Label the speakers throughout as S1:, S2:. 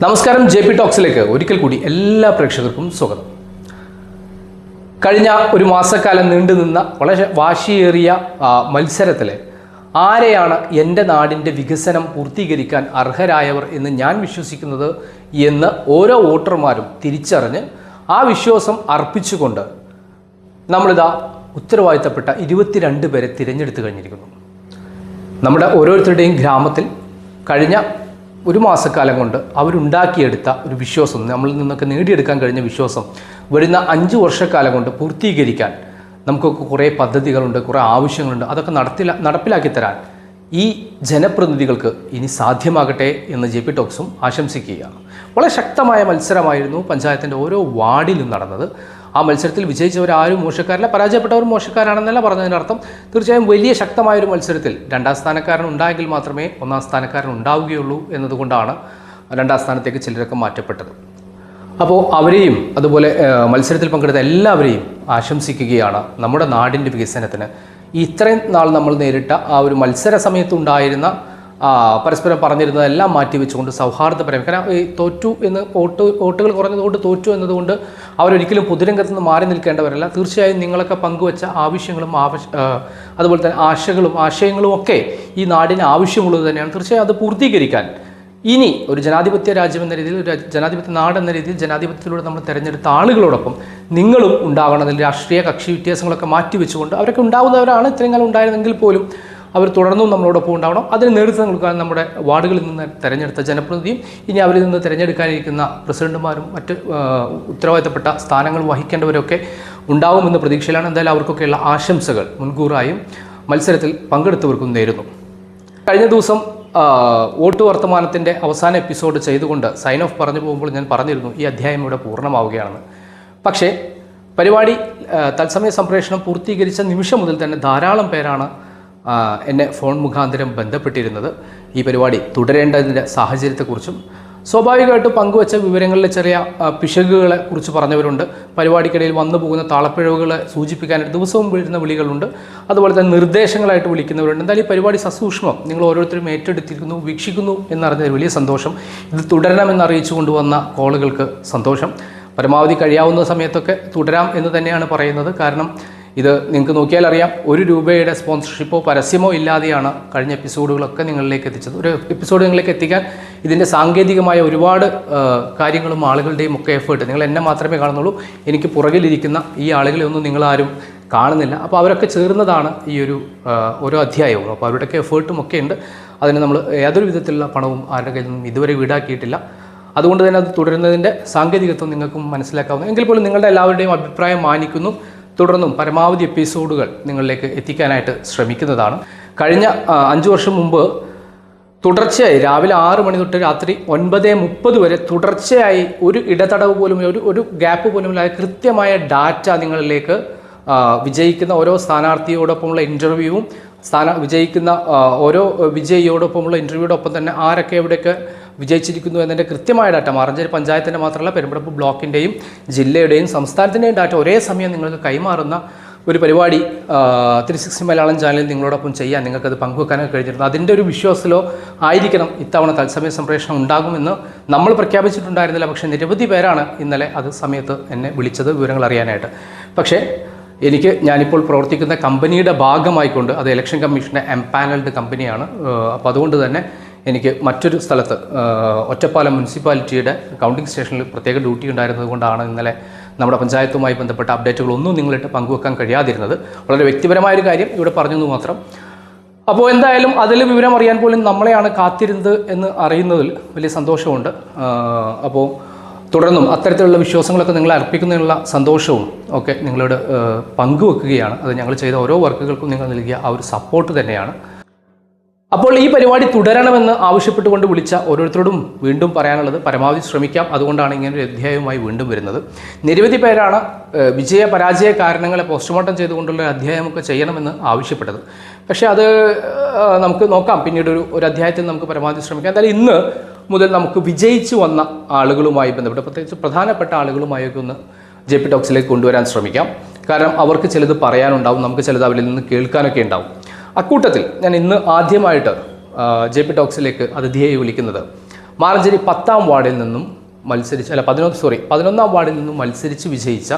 S1: നമസ്കാരം J P ടോക്സിലേക്ക് ഒരിക്കൽ കൂടി എല്ലാ പ്രേക്ഷകർക്കും സ്വാഗതം. കഴിഞ്ഞ ഒരു മാസക്കാലം നീണ്ടുനിന്ന വളരെ വാശിയേറിയ മത്സരത്തിൽ ആരെയാണ് എന്റെ നാടിന്റെ വികസനം പൂർത്തീകരിക്കാൻ അർഹരായവർ എന്ന് ഞാൻ വിശ്വസിക്കുന്നത് എന്ന് ഓരോ വോട്ടർമാരും തിരിച്ചറിഞ്ഞ് ആ വിശ്വാസം അർപ്പിച്ചുകൊണ്ട് നമ്മളിതാ ഉത്തരവാദിത്തപ്പെട്ട ഇരുപത്തിരണ്ട് പേരെ തിരഞ്ഞെടുത്തു കഴിഞ്ഞിരിക്കുന്നു. നമ്മുടെ ഓരോരുത്തരുടെയും ഗ്രാമത്തിൽ കഴിഞ്ഞ ഒരു മാസക്കാലം കൊണ്ട് അവരുണ്ടാക്കിയെടുത്ത ഒരു വിശ്വാസം നമ്മളിൽ നിന്നൊക്കെ നേടിയെടുക്കാൻ കഴിഞ്ഞ വിശ്വാസം വരുന്ന അഞ്ച് വർഷക്കാലം കൊണ്ട് പൂർത്തീകരിക്കാൻ നമുക്കൊക്കെ കുറേ പദ്ധതികളുണ്ട് കുറേ ആവശ്യങ്ങളുണ്ട്. അതൊക്കെ നടത്തില നടപ്പിലാക്കി തരാൻ ഈ ജനപ്രതിനിധികൾക്ക് ഇനി സാധ്യമാകട്ടെ എന്ന് ജെ പി ടോക്സും ആശംസിക്കുകയാണ്. വളരെ ശക്തമായ മത്സരമായിരുന്നു പഞ്ചായത്തിന്റെ ഓരോ വാർഡിലും നടന്നത്. ആ മത്സരത്തിൽ വിജയിച്ചവരാരും മോശക്കാരല്ല പരാജയപ്പെട്ടവർ മോശക്കാരാണെന്നല്ല പറഞ്ഞതിന്റെ അർത്ഥം തീർച്ചയായും വലിയ ശക്തമായ ഒരു മത്സരത്തിൽ രണ്ടാം സ്ഥാനക്കാരൻ ഉണ്ടായെങ്കിൽ മാത്രമേ ഒന്നാം സ്ഥാനക്കാരൻ ഉണ്ടാവുകയുള്ളൂ എന്നതുകൊണ്ടാണ് രണ്ടാം സ്ഥാനത്തേക്ക് ചിലരൊക്കെ മാറ്റപ്പെട്ടത്. അപ്പോൾ അവരെയും അതുപോലെ മത്സരത്തിൽ പങ്കെടുത്ത എല്ലാവരെയും ആശംസിക്കുകയാണ് നമ്മുടെ നാടിന്റെ വികസനത്തിന്. ഇത്രയും നാൾ നമ്മൾ നേരിട്ട ആ ഒരു മത്സര സമയത്തുണ്ടായിരുന്ന പരസ്പരം പറഞ്ഞിരുന്നതെല്ലാം മാറ്റിവെച്ചുകൊണ്ട് സൗഹാർദ്ദപരം കാരണം ഈ തോറ്റു എന്ന് വോട്ട് വോട്ടുകൾ കുറഞ്ഞതുകൊണ്ട് തോറ്റു എന്നതുകൊണ്ട് അവരൊരിക്കലും പൊതുരംഗത്ത് നിന്ന് മാറി നിൽക്കേണ്ടവരല്ല. തീർച്ചയായും നിങ്ങളൊക്കെ പങ്കുവച്ച ആവശ്യങ്ങളും ആവശ്യ അതുപോലെ തന്നെ ആശകളും ആശയങ്ങളും ഒക്കെ ഈ നാടിന് ആവശ്യമുള്ളത് തന്നെയാണ്. തീർച്ചയായും അത് പൂർത്തീകരിക്കാൻ. ഇനി ഒരു ജനാധിപത്യ രാജ്യം എന്ന രീതിയിൽ ഒരു ജനാധിപത്യ നാട് എന്ന രീതിയിൽ ജനാധിപത്യത്തിലൂടെ നമ്മൾ തിരഞ്ഞെടുത്ത ആളുകളോടൊപ്പം നിങ്ങളും ഉണ്ടാകണമെന്നില്ല രാഷ്ട്രീയ കക്ഷി വ്യത്യാസങ്ങളൊക്കെ മാറ്റിവെച്ചുകൊണ്ട് അവരൊക്കെ ഉണ്ടാകുന്നവരാണ് ഇത്രയും കാലം ഉണ്ടായിരുന്നെങ്കിൽ പോലും അവർ തുടർന്നും നമ്മളോടൊപ്പം ഉണ്ടാവണം. അതിന് നേതൃത്വം കൊടുക്കാൻ നമ്മുടെ വാർഡുകളിൽ നിന്ന് തിരഞ്ഞെടുത്ത ജനപ്രതിനിധിയും ഇനി അവരിൽ നിന്ന് തിരഞ്ഞെടുക്കാനിരിക്കുന്ന പ്രസിഡന്റുമാരും മറ്റ് ഉത്തരവാദിത്തപ്പെട്ട സ്ഥാനങ്ങൾ വഹിക്കേണ്ടവരൊക്കെ ഉണ്ടാവുമെന്ന പ്രതീക്ഷയിലാണ് എന്തായാലും അവർക്കൊക്കെയുള്ള ആശംസകൾ മുൻകൂറായും മത്സരത്തിൽ പങ്കെടുത്തവർക്കും നേരുന്നു. കഴിഞ്ഞ ദിവസം വോട്ട് വർത്തമാനത്തിന്റെ അവസാന എപ്പിസോഡ് ചെയ്തുകൊണ്ട് സൈൻ ഓഫ് പറഞ്ഞു പോകുമ്പോൾ ഞാൻ പറഞ്ഞിരുന്നു ഈ അധ്യായം ഇവിടെ പൂർണമാവുകയാണെന്ന്. പക്ഷേ പരിപാടി തത്സമയ സംപ്രേഷണം പൂർത്തീകരിച്ച നിമിഷം മുതൽ തന്നെ ധാരാളം പേരാണ് എന്നെ ഫോൺ മുഖാന്തരം ബന്ധപ്പെട്ടിരുന്നത്. ഈ പരിപാടി തുടരേണ്ടതിന്റെ സാഹചര്യത്തെക്കുറിച്ചും സ്വാഭാവികമായിട്ട് പങ്കുവച്ച വിവരങ്ങളിലെ ചെറിയ പിശകുകളെ കുറിച്ച് പറഞ്ഞവരുണ്ട്. പരിപാടിക്കിടയിൽ വന്നു പോകുന്ന താളപ്പിഴവുകളെ സൂചിപ്പിക്കാനായിട്ട് ദിവസവും വരുന്ന വിളികളുണ്ട്. അതുപോലെ തന്നെ നിർദ്ദേശങ്ങളായിട്ട് വിളിക്കുന്നവരുണ്ട്. എന്തായാലും ഈ പരിപാടി സസൂക്ഷ്മം. നിങ്ങൾ ഓരോരുത്തരും ഏറ്റെടുത്തിരിക്കുന്നു വീക്ഷിക്കുന്നു എന്നറിഞ്ഞതിൽ വലിയ സന്തോഷം. ഇത് തുടരണമെന്ന് അറിയിച്ചു കൊണ്ടുവന്ന കോളുകൾക്ക് സന്തോഷം. പരമാവധി കഴിയാവുന്ന സമയത്തൊക്കെ തുടരാം എന്ന് തന്നെയാണ് പറയുന്നത്. കാരണം ഇത് നിങ്ങൾക്ക് നോക്കിയാൽ അറിയാം. ഒരു രൂപയുടെ സ്പോൺസർഷിപ്പോ പരസ്യമോ ഇല്ലാതെയാണ് കഴിഞ്ഞ എപ്പിസോഡുകളൊക്കെ നിങ്ങളിലേക്ക് എത്തിച്ചത്. ഒരു എപ്പിസോഡ് നിങ്ങളിലേക്ക് എത്തിക്കാൻ ഇതിന്റെ സാങ്കേതികമായ ഒരുപാട് കാര്യങ്ങളും ആളുകളുടെയും ഒക്കെ എഫേർട്ട് നിങ്ങൾ എന്നെ മാത്രമേ കാണുന്നുള്ളൂ. എനിക്ക് പുറകിലിരിക്കുന്ന ഈ ആളുകളെ ഒന്നും നിങ്ങളാരും കാണുന്നില്ല. അപ്പോൾ അവരൊക്കെ ചേർന്നതാണ് ഈ ഒരു ഓരോ അധ്യായവും. അപ്പോൾ അവരുടെയൊക്കെ എഫേർട്ടും ഒക്കെ ഉണ്ട്. അതിന് നമ്മൾ യാതൊരു വിധത്തിലുള്ള പണവും ആരുടെ കയ്യിൽ നിന്നും ഇതുവരെ വീടാക്കിയിട്ടില്ല. അതുകൊണ്ട് തന്നെ അത് തുടരുന്നതിന്റെ സാങ്കേതികത്വം നിങ്ങൾക്കും മനസ്സിലാക്കാവുന്നു. എങ്കിൽ പോലും നിങ്ങളുടെ എല്ലാവരുടെയും അഭിപ്രായം മാനിക്കുന്നു. തുടർന്നും പരമാവധി എപ്പിസോഡുകൾ നിങ്ങളിലേക്ക് എത്തിക്കാനായിട്ട് ശ്രമിക്കുന്നതാണ്. കഴിഞ്ഞ അഞ്ച് വർഷം മുമ്പ് തുടർച്ചയായി രാവിലെ ആറ് മണി തൊട്ട് രാത്രി ഒൻപത് മുപ്പത് വരെ തുടർച്ചയായി ഒരു ഇടതടവ് പോലും ഒരു ഒരു ഗ്യാപ്പ് പോലും ഇല്ലാതെ കൃത്യമായ ഡാറ്റ നിങ്ങളിലേക്ക് വിജയിക്കുന്ന ഓരോ സ്ഥാനാർത്ഥിയോടൊപ്പമുള്ള ഇന്റർവ്യൂവും സ്ഥാന വിജയിക്കുന്ന ഓരോ വിജയിയോടൊപ്പമുള്ള ഇന്റർവ്യൂയോടൊപ്പം തന്നെ ആരൊക്കെ എവിടെയൊക്കെ വിജയിച്ചിരിക്കുന്നു എന്നതിന്റെ കൃത്യമായ ഡാറ്റ. മാറഞ്ചേരി പഞ്ചായത്തിന്റെ മാത്രമല്ല പെരുമ്പടപ്പ് ബ്ലോക്കിന്റെയും ജില്ലയുടെയും സംസ്ഥാനത്തിന്റെയും ഡാറ്റ ഒരേ സമയം നിങ്ങൾക്ക് കൈമാറുന്ന ഒരു പരിപാടി ത്രീ സിക്സ്റ്റി മലയാളം ചാനലിൽ നിങ്ങളോടൊപ്പം ചെയ്യാൻ നിങ്ങൾക്കത് പങ്കുവെക്കാനൊക്കെ കഴിഞ്ഞിരുന്നു. അതിന്റെ ഒരു വിശ്വാസത്തിലോ ആയിരിക്കണം ഇത്തവണ തത്സമയ സംപ്രേഷണം ഉണ്ടാകുമെന്ന് നമ്മൾ പ്രഖ്യാപിച്ചിട്ടുണ്ടായിരുന്നില്ല. പക്ഷേ നിരവധി പേരാണ് ഇന്നലെ അത് സമയത്ത് എന്നെ വിളിച്ചത് വിവരങ്ങൾ അറിയാനായിട്ട്. പക്ഷേ എനിക്ക് ഞാനിപ്പോൾ പ്രവർത്തിക്കുന്ന കമ്പനിയുടെ ഭാഗമായിക്കൊണ്ട് അത് ഇലക്ഷൻ കമ്മീഷന്റെ എംപാനൽഡ് കമ്പനിയാണ്. അപ്പോൾ അതുകൊണ്ട് തന്നെ എനിക്ക് മറ്റൊരു സ്ഥലത്ത് ഒറ്റപ്പാലം മുനിസിപ്പാലിറ്റിയുടെ കൗണ്ടിംഗ് സ്റ്റേഷനിൽ പ്രത്യേക ഡ്യൂട്ടി ഉണ്ടായിരുന്നത് കൊണ്ടാണ് ഇന്നലെ നമ്മുടെ പഞ്ചായത്തുമായി ബന്ധപ്പെട്ട അപ്ഡേറ്റുകളൊന്നും നിങ്ങളിട്ട് പങ്കുവെക്കാൻ കഴിയാതിരുന്നത്. വളരെ വ്യക്തിപരമായൊരു കാര്യം ഇവിടെ പറഞ്ഞെന്ന് മാത്രം. അപ്പോൾ എന്തായാലും അതിൽ വിവരം അറിയാൻ പോലും നമ്മളെയാണ് കാത്തിരുന്നത് എന്ന് അറിയുന്നതിൽ വലിയ സന്തോഷമുണ്ട്. അപ്പോൾ തുടർന്നും അത്തരത്തിലുള്ള വിശ്വാസങ്ങളൊക്കെ നിങ്ങളെ അർപ്പിക്കുന്നതിനുള്ള സന്തോഷവും ഒക്കെ നിങ്ങളോട് പങ്കുവെക്കുകയാണ്. അത് ഞങ്ങൾ ചെയ്ത ഓരോ വർക്കുകൾക്കും നിങ്ങൾ നൽകിയ ആ ഒരു സപ്പോർട്ട് തന്നെയാണ്. അപ്പോൾ ഈ പരിപാടി തുടരണമെന്ന് ആവശ്യപ്പെട്ടുകൊണ്ട് വിളിച്ച ഓരോരുത്തരോടും വീണ്ടും പറയാനുള്ളത് പരമാവധി ശ്രമിക്കാം. അതുകൊണ്ടാണ് ഇങ്ങനെ ഒരു അധ്യായവുമായി വീണ്ടും വരുന്നത്. നിരവധി പേരാണ് വിജയ പരാജയ കാരണങ്ങളെ പോസ്റ്റ്മോർട്ടം ചെയ്തുകൊണ്ടുള്ള അധ്യായമൊക്കെ ചെയ്യണമെന്ന് ആവശ്യപ്പെട്ടത്. പക്ഷേ അത് നമുക്ക് നോക്കാം. പിന്നീട് ഒരു ഒരു അധ്യായത്തിൽ നമുക്ക് പരമാവധി ശ്രമിക്കാം. എന്തായാലും ഇന്ന് മുതൽ നമുക്ക് വിജയിച്ചു വന്ന ആളുകളുമായി ബന്ധപ്പെട്ട് പ്രത്യേകിച്ച് പ്രധാനപ്പെട്ട ആളുകളുമായൊക്കെ ഒന്ന് ജെ പി ടോക്സിലേക്ക് കൊണ്ടുവരാൻ ശ്രമിക്കാം. കാരണം അവർക്ക് ചിലത് പറയാനുണ്ടാവും. നമുക്ക് ചിലത് അവരിൽ നിന്ന് കേൾക്കാനൊക്കെ ഉണ്ടാവും. അക്കൂട്ടത്തിൽ ഞാൻ ഇന്ന് ആദ്യമായിട്ട് ജെ പി ടോക്സിലേക്ക് അതിഥിയായി വിളിക്കുന്നത്. മാറഞ്ചേരി പത്താം വാർഡിൽ നിന്നും മത്സരിച്ച് അല്ല പതിനൊന്ന് സോറി പതിനൊന്നാം വാർഡിൽ നിന്നും മത്സരിച്ച് വിജയിച്ച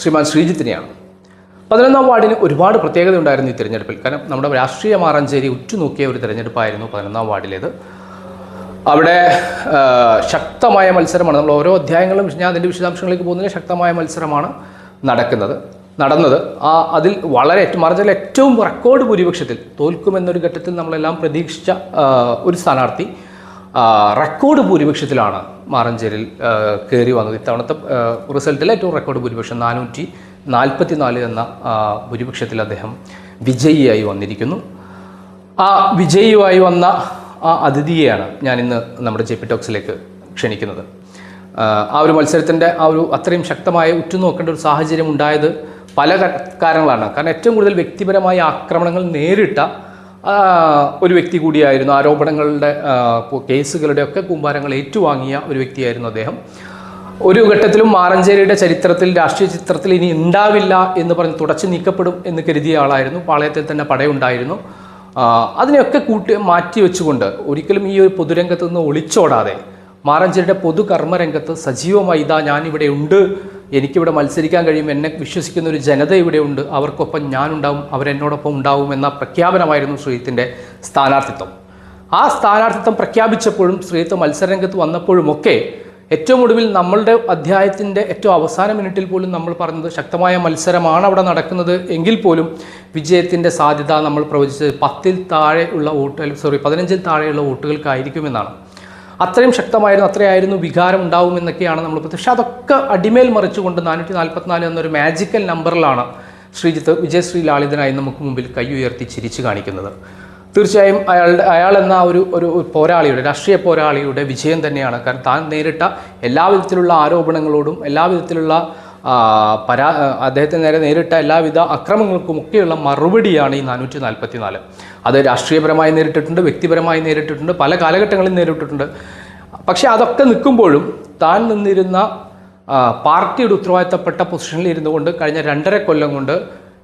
S1: ശ്രീമാൻ ശ്രീജിത്തിനെയാണ്. പതിനൊന്നാം വാർഡിന് ഒരുപാട് പ്രത്യേകത ഉണ്ടായിരുന്നു ഈ തിരഞ്ഞെടുപ്പിൽ. കാരണം നമ്മുടെ രാഷ്ട്രീയ മാറഞ്ചേരി ഉറ്റുനോക്കിയ ഒരു തിരഞ്ഞെടുപ്പായിരുന്നു പതിനൊന്നാം വാർഡിലേത്. അവിടെ ശക്തമായ മത്സരമാണ്. നമ്മൾ ഓരോ അധ്യായങ്ങളും ഞാൻ അതിന്റെ വിശദാംശങ്ങളിലേക്ക് പോകുന്നതിന് ശക്തമായ മത്സരമാണ് നടക്കുന്നത്. നടന്നത്. ആ അതിൽ വളരെ മറിഞ്ഞാൽ ഏറ്റവും റെക്കോർഡ് ഭൂരിപക്ഷത്തിൽ തോൽക്കുമെന്നൊരു ഘട്ടത്തിൽ നമ്മളെല്ലാം പ്രതീക്ഷിച്ച ഒരു സ്ഥാനാർത്ഥി റെക്കോർഡ് ഭൂരിപക്ഷത്തിലാണ് മാറഞ്ചേരിൽ കയറി വന്നത്. ഇത്തവണത്തെ റിസൾട്ടിൽ ഏറ്റവും റെക്കോർഡ് ഭൂരിപക്ഷം നാനൂറ്റി നാൽപ്പത്തി നാല് എന്ന ഭൂരിപക്ഷത്തിൽ അദ്ദേഹം വിജയിയായി വന്നിരിക്കുന്നു. ആ വിജയിയുമായി വന്ന ആ അതിഥിയെയാണ് ഞാൻ ഇന്ന് നമ്മുടെ ജെ പി ടോക്സിലേക്ക് ക്ഷണിക്കുന്നത്. ആ ഒരു മത്സരത്തിന്റെ ആ ഒരു അത്രയും ശക്തമായ ഉറ്റുനോക്കേണ്ട ഒരു സാഹചര്യം ഉണ്ടായത് പല കാരണങ്ങളാണ്. കാരണം ഏറ്റവും കൂടുതൽ വ്യക്തിപരമായ ആക്രമണങ്ങൾ നേരിട്ട ഒരു വ്യക്തി കൂടിയായിരുന്നു ആരോപണങ്ങളുടെ കേസുകളുടെ ഒക്കെ കൂമ്പാരങ്ങൾ ഏറ്റുവാങ്ങിയ ഒരു വ്യക്തിയായിരുന്നു അദ്ദേഹം. ഒരു ഘട്ടത്തിലും മാറഞ്ചേരിയുടെ ചരിത്രത്തിൽ രാഷ്ട്രീയ ചിത്രത്തിൽ ഇനി ഉണ്ടാവില്ല എന്ന് പറഞ്ഞ് തുടച്ചു നീക്കപ്പെടും എന്ന് കരുതിയ ആളായിരുന്നു. പാളയത്തിൽ തന്നെ പടയുണ്ടായിരുന്നു. അതിനെയൊക്കെ കൂട്ടി മാറ്റി വെച്ചുകൊണ്ട് ഒരിക്കലും ഈ ഒരു പൊതുരംഗത്ത് നിന്ന് ഒളിച്ചോടാതെ മാറഞ്ചേരിയുടെ പൊതു കർമ്മരംഗത്ത് സജീവമായി ഇതാ ഞാനിവിടെ ഉണ്ട് എനിക്കിവിടെ മത്സരിക്കാൻ കഴിയും എന്നെ വിശ്വസിക്കുന്ന ഒരു ജനത ഇവിടെ ഉണ്ട് അവർക്കൊപ്പം ഞാനുണ്ടാവും അവരെന്നോടൊപ്പം ഉണ്ടാവും എന്ന പ്രഖ്യാപനമായിരുന്നു ശ്രീത്തിന്റെ സ്ഥാനാർത്ഥിത്വം. ആ സ്ഥാനാർത്ഥിത്വം പ്രഖ്യാപിച്ചപ്പോഴും ശ്രീത്ത് മത്സരരംഗത്ത് വന്നപ്പോഴുമൊക്കെ ഏറ്റവും ഒടുവിൽ നമ്മളുടെ അധ്യായത്തിന്റെ ഏറ്റവും അവസാന മിനിറ്റിൽ പോലും നമ്മൾ പറഞ്ഞത് ശക്തമായ മത്സരമാണ് അവിടെ നടക്കുന്നത് എങ്കിൽ പോലും വിജയത്തിന്റെ സാധ്യത നമ്മൾ പ്രവചിച്ചത് പത്തിൽ താഴെ ഉള്ള വോട്ടുകൾ സോറി പതിനഞ്ചിൽ താഴെയുള്ള വോട്ടുകൾക്കായിരിക്കുമെന്നാണ്. അത്രയും ശക്തമായിരുന്നു അത്രയായിരുന്നു വികാരം ഉണ്ടാവുമെന്നൊക്കെയാണ് നമ്മൾ പക്ഷെ അതൊക്കെ അടിമേൽ മറിച്ചുകൊണ്ട് നാനൂറ്റി നാൽപ്പത്തിനാല് എന്നൊരു മാജിക്കൽ നമ്പറിലാണ് ശ്രീജിത്ത് വിജയശ്രീ ലാളിതനായി നമുക്ക് മുമ്പിൽ കൈ ഉയർത്തി ചിരിച്ചു കാണിക്കുന്നത്. തീർച്ചയായും അയാളുടെ അയാൾ എന്ന ഒരു ഒരു പോരാളിയുടെ രാഷ്ട്രീയ പോരാളിയുടെ വിജയം തന്നെയാണ്. കാരണം താൻ നേരിട്ട എല്ലാവിധത്തിലുള്ള ആരോപണങ്ങളോടും എല്ലാവിധത്തിലുള്ള ആ, പരാ അദ്ദേഹത്തിന് നേരെ നേരിട്ട എല്ലാവിധ അക്രമങ്ങൾക്കും ഒക്കെയുള്ള മറുപടിയാണ് ഈ നാനൂറ്റി നാൽപ്പത്തി നാല് അത് രാഷ്ട്രീയപരമായി നേരിട്ടിട്ടുണ്ട് വ്യക്തിപരമായി നേരിട്ടിട്ടുണ്ട് പല കാലഘട്ടങ്ങളിൽ നേരിട്ടിട്ടുണ്ട്. പക്ഷേ അതൊക്കെ നിൽക്കുമ്പോഴും താൻ നിന്നിരുന്ന പാർട്ടിയുടെ ഉത്തരവാദിത്തപ്പെട്ട പൊസിഷനിൽ ഇരുന്നു കൊണ്ട് കഴിഞ്ഞ രണ്ടര കൊല്ലം കൊണ്ട്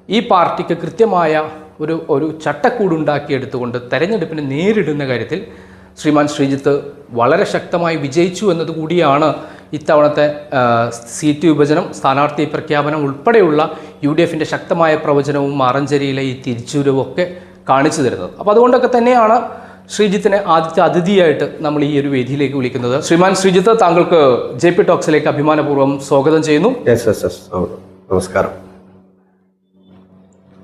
S1: ഈ പാർട്ടിക്ക് കൃത്യമായ ഒരു ഒരു ചട്ടക്കൂടുണ്ടാക്കിയെടുത്തുകൊണ്ട് തെരഞ്ഞെടുപ്പിനെ നേരിടുന്ന കാര്യത്തിൽ ശ്രീമാൻ ശ്രീജിത്ത് വളരെ ശക്തമായി വിജയിച്ചു എന്നതുകൂടിയാണ് ഇത്തവണത്തെ സീറ്റ് വിഭജനം സ്ഥാനാർത്ഥി പ്രഖ്യാപനം ഉൾപ്പെടെയുള്ള യു ഡി എഫിന്റെ ശക്തമായ പ്രവചനവും മാറഞ്ചേരിയിലെ ഈ തിരിച്ചുവരവും ഒക്കെ കാണിച്ചു തരുന്നത്. അപ്പോൾ അതുകൊണ്ടൊക്കെ തന്നെയാണ് ശ്രീജിത്തിനെ ആദ്യത്തെ അതിഥിയായിട്ട് നമ്മൾ ഈ ഒരു വേദിയിലേക്ക് വിളിക്കുന്നത്. ശ്രീമാൻ ശ്രീജിത്ത് താങ്കൾക്ക് ജെ പി ടോക്സിലേക്ക് അഭിമാനപൂർവം സ്വാഗതം ചെയ്യുന്നു.
S2: നമസ്കാരം.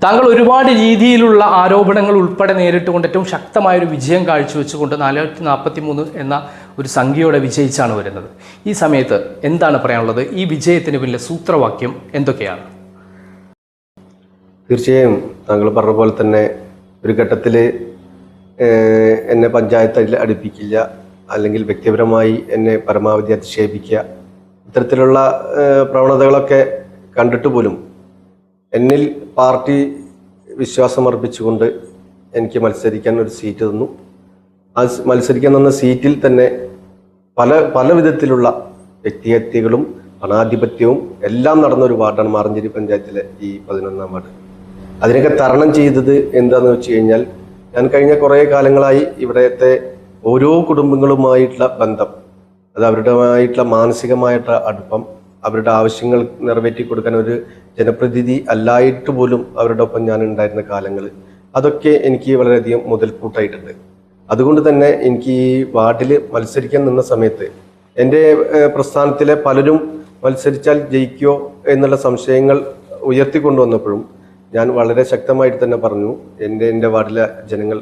S1: താങ്കൾ ഒരുപാട് രീതിയിലുള്ള ആരോപണങ്ങൾ ഉൾപ്പെടെ നേരിട്ടുകൊണ്ട് ഏറ്റവും ശക്തമായ ഒരു വിജയം കാഴ്ചവെച്ചുകൊണ്ട് നാലായിരത്തി നാൽപ്പത്തി മൂന്ന് എന്ന ഒരു സംഖ്യയോടെ വിജയിച്ചാണ് വരുന്നത്. ഈ സമയത്ത് എന്താണ് പറയാനുള്ളത്? ഈ വിജയത്തിന് പിന്നിലെ സൂത്രവാക്യം എന്തൊക്കെയാണ്?
S2: തീർച്ചയായും താങ്കൾ പറഞ്ഞ പോലെ തന്നെ ഒരു ഘട്ടത്തിൽ എന്നെ പഞ്ചായത്തിൽ അടുപ്പിക്കില്ല അല്ലെങ്കിൽ വ്യക്തിപരമായി എന്നെ പരമാവധി അധിക്ഷേപിക്കുക ഇത്തരത്തിലുള്ള പ്രവണതകളൊക്കെ കണ്ടിട്ട് പോലും എന്നിൽ പാർട്ടി വിശ്വാസം അർപ്പിച്ചുകൊണ്ട് എനിക്ക് മത്സരിക്കാൻ ഒരു സീറ്റ് തന്നു. ആ മത്സരിക്കാൻ തന്ന സീറ്റിൽ തന്നെ പല പല വിധത്തിലുള്ള വ്യക്തിഹത്യകളും അനാധിപത്യവും എല്ലാം നടന്ന ഒരു വാർഡാണ് മാറഞ്ചേരി പഞ്ചായത്തിലെ ഈ പതിനൊന്നാം വാർഡ്. അതിനൊക്കെ തരണം ചെയ്തത് എന്താണെന്ന് വെച്ച് കഴിഞ്ഞാൽ ഞാൻ കഴിഞ്ഞ കുറേ കാലങ്ങളായി ഇവിടത്തെ ഓരോ കുടുംബങ്ങളുമായിട്ടുള്ള ബന്ധം അത് അവരുടേതായിട്ടുള്ള മാനസികമായിട്ടുള്ള അടുപ്പം അവരുടെ ആവശ്യങ്ങൾ നിറവേറ്റി കൊടുക്കാൻ ഒരു ജനപ്രതിനിധി അല്ലായിട്ട് പോലും അവരുടെ ഒപ്പം ഞാൻ ഉണ്ടായിരുന്ന കാലങ്ങൾ അതൊക്കെ എനിക്ക് വളരെയധികം മുതൽക്കൂട്ടായിട്ടുണ്ട്. അതുകൊണ്ട് തന്നെ എനിക്ക് ഈ വാർഡിൽ മത്സരിക്കാൻ നിന്ന സമയത്ത് എന്റെ പ്രസ്ഥാനത്തിലെ പലരും മത്സരിച്ചാൽ ജയിക്കോ എന്നുള്ള സംശയങ്ങൾ ഉയർത്തിക്കൊണ്ടുവന്നപ്പോഴും ഞാൻ വളരെ ശക്തമായിട്ട് തന്നെ പറഞ്ഞു എന്റെ എന്റെ വാർഡിലെ ജനങ്ങൾ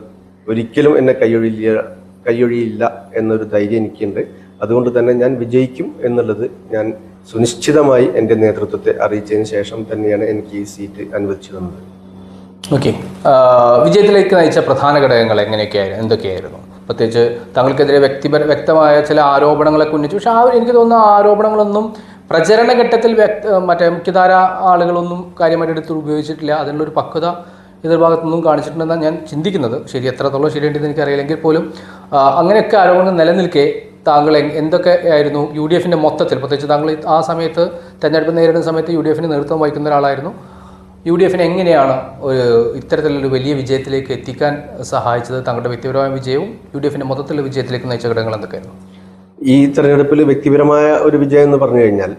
S2: ഒരിക്കലും എന്നെ കൈയൊഴിയില്ല കൈയൊഴിയില്ല എന്നൊരു ധൈര്യം എനിക്കുണ്ട്. അതുകൊണ്ട് തന്നെ ഞാൻ വിജയിക്കും എന്നുള്ളത് ഞാൻ സുനിശ്ചിതമായി എന്റെ നേതൃത്വത്തെ അറിയിച്ചതിന് ശേഷം തന്നെയാണ് എനിക്ക് ഈ സീറ്റ് അനുവദിച്ചു തന്നത്.
S1: ഓക്കെ. വിജയത്തിലേക്ക് നയിച്ച പ്രധാന ഘടകങ്ങൾ എങ്ങനെയൊക്കെയായിരുന്നു? എന്തൊക്കെയായിരുന്നു? പ്രത്യേകിച്ച് താങ്കൾക്കെതിരെ വ്യക്തിപര വ്യക്തമായ ചില ആരോപണങ്ങളൊക്കെ ഉന്നയിച്ചു. പക്ഷേ ആ എനിക്ക് തോന്നുന്ന ആരോപണങ്ങളൊന്നും പ്രചരണ ഘട്ടത്തിൽ വ്യക്ത മറ്റേ മുഖ്യധാര ആളുകളൊന്നും കാര്യമായിട്ട് എടുത്ത് ഉപയോഗിച്ചിട്ടില്ല. അതിനുള്ളൊരു പക്വത എതിർഭാഗത്തുനിന്നും കാണിച്ചിട്ടുണ്ടെന്നാണ് ഞാൻ ചിന്തിക്കുന്നത്. ശരി എത്രത്തോളം ശരിയുണ്ടെന്ന് എനിക്കറിയില്ലെങ്കിൽ പോലും അങ്ങനെയൊക്കെ ആരോപണങ്ങൾ നിലനിൽക്കെ താങ്കൾ എന്തൊക്കെ ആയിരുന്നു യു ഡി എഫിന്റെ മൊത്തത്തിൽ? പ്രത്യേകിച്ച് താങ്കൾ ആ സമയത്ത് തെരഞ്ഞെടുപ്പ് നേരിടുന്ന സമയത്ത് യു ഡി എഫിന് നേതൃത്വം വഹിക്കുന്ന ഒരാളായിരുന്നു. യു ഡി എഫിനെ എങ്ങനെയാണ് ഒരു ഇത്തരത്തിലൊരു വലിയ വിജയത്തിലേക്ക് എത്തിക്കാൻ സഹായിച്ചത്? താങ്കളുടെ വ്യക്തിപരമായ വിജയവും യു ഡി എഫിന്റെ മൊത്തത്തിലുള്ള വിജയത്തിലേക്ക് നയിച്ച ഘടകങ്ങൾ എന്തൊക്കെയായിരുന്നു?
S2: ഈ തെരഞ്ഞെടുപ്പിൽ വ്യക്തിപരമായ ഒരു വിജയം എന്ന് പറഞ്ഞു കഴിഞ്ഞാൽ